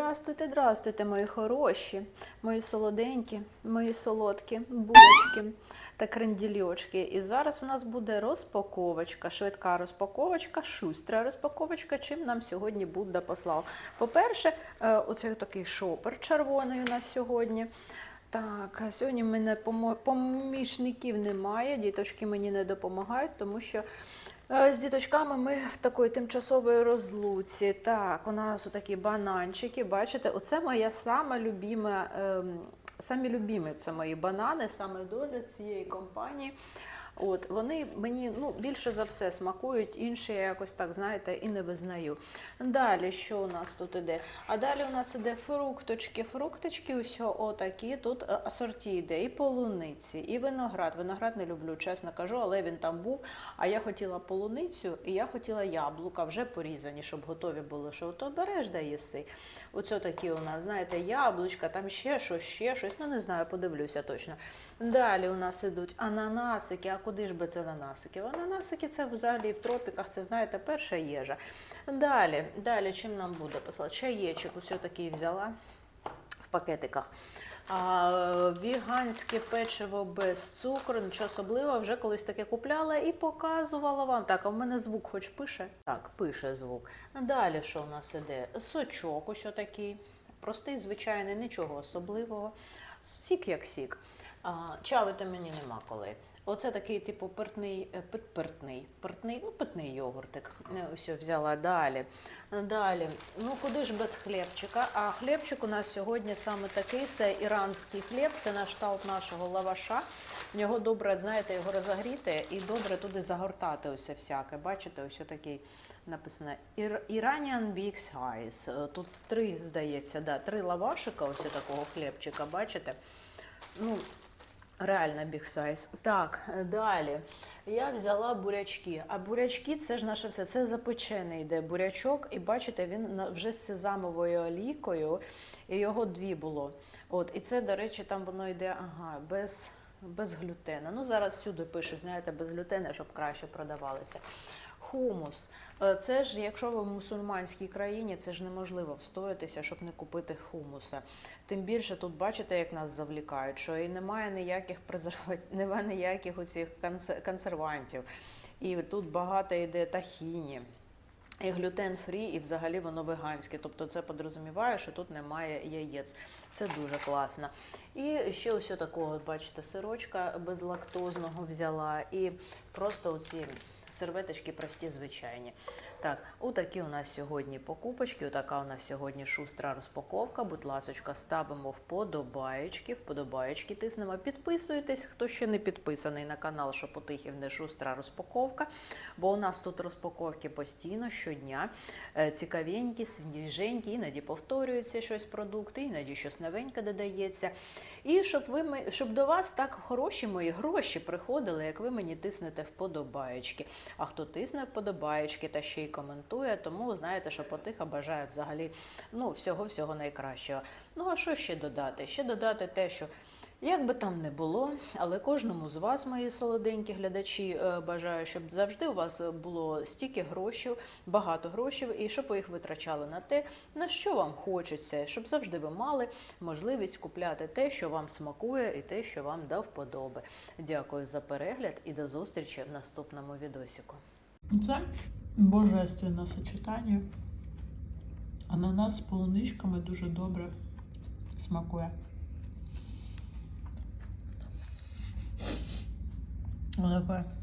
Здрастуйте, здрастуйте, мої хороші, мої солоденькі, мої солодкі булочки та крендільочки. І зараз у нас буде розпаковочка, швидка розпаковочка, шустра розпаковочка, чим нам сьогодні Будда послав. По-перше, оцей оце такий шопер червоний у нас сьогодні. Так, сьогодні мене помічників немає, діточки мені не допомагають, тому що е, з діточками ми в такої тимчасової розлуці. Так, у нас такі бананчики, бачите, оце моя сама любима, ем, самі любимі це мої банани, саме доля цієї компанії. От вони мені ну більше за все смакують, інші я якось так знаєте і не визнаю. Далі що у нас тут іде? А далі у нас іде фрукточки. Фрукточки, усьо отакі. Тут е, асорті йде і полуниці, і виноград. Виноград не люблю, чесно кажу, але він там був. А я хотіла полуницю, і я хотіла яблука вже порізані, щоб готові були. Що то береш да їси. Оце такі у нас, знаєте, яблучка, там ще щось, ще щось. Ну не знаю, подивлюся точно. Далі у нас ідуть ананасики. Куди ж би це ананасики? Ананасики це взагалі в тропіках, це знаєте, перша їжа. Далі, далі чим нам буде писати? Чаєчик ось такий взяла в пакетиках. А, віганське печиво без цукру, нічого особливого, вже колись таке купляла і показувала вам. Так, а в мене звук хоч пише? Так, пише звук. Далі що у нас іде? Сочок, ось такий. Простий, звичайний, нічого особливого. Сік як сік. А, чавити мені нема коли. Оце такий, типу, пертний, пертний, пертний, ну, питний йогуртик. Е, Ось взяла далі. Далі. Ну, куди ж без хлібчика? А хлібчик у нас сьогодні саме такий: це іранський хліб, це наш кшталт нашого лаваша. В нього добре, знаєте, його розогріти і добре туди загортати усе всяке. Бачите, ось такий написано «Ір- Iranian Big Size. Е, Тут три, здається, да, три лавашика, ось такого хлібчика, бачите? Ну, Реально big size. Так, е, далі. Я взяла бурячки. А бурячки це ж наше все. Це запечений йде бурячок, і бачите, він вже з сезамовою олійкою, і його дві було. От, і це, до речі, там воно йде ага, без, без глютена. Ну, зараз всюди пишуть, знаєте, без глютена, щоб краще продавалося. Хумус. Е, Це ж, якщо ви в мусульманській країні, це ж неможливо встоятися, щоб не купити хумуса. Тим більше тут бачите, як нас завлікають, що і немає ніяких презервативів, немає ніяких оцих консервантів. І тут багато йде тахіні. І глютен фрі, і взагалі воно веганське. Тобто це подрозуміває, що тут немає яєць. Це дуже класно. І ще ось такого, бачите, сирочка безлактозного взяла. І просто оці серветочки прості, звичайні. Так, отакі у нас сьогодні покупочки. Отака у нас сьогодні шустра розпаковка. Будь ласочка, ставимо вподобаєчки, вподобаєчки тиснемо. Підписуйтесь, хто ще не підписаний на канал Шепотихів не шустра розпаковка. Бо у нас тут розпаковки постійно щодня. Е, Цікавенькі, свіженькі, іноді повторюються щось продукти, іноді щось новеньке додається. І щоб ви щоб до вас так хороші мої гроші приходили, як ви мені тиснете вподобаєчки. А хто тисне вподобаєчки та ще й коментує, тому знаєте, що потиха бажає взагалі ну, всього-всього найкращого. Ну а що ще додати? Ще додати те, що як би там не було, але кожному з вас, мої солоденькі глядачі, е, бажаю, щоб завжди у вас було стільки грошей, багато грошей, і щоб ви їх витрачали на те, на що вам хочеться, щоб завжди ви мали можливість купляти те, що вам смакує, і те, що вам до вподоби. Дякую за перегляд і до зустрічі в наступному відосіку. Це божественне сочетання. Ананас з полуничками дуже добре смакує. Ось таке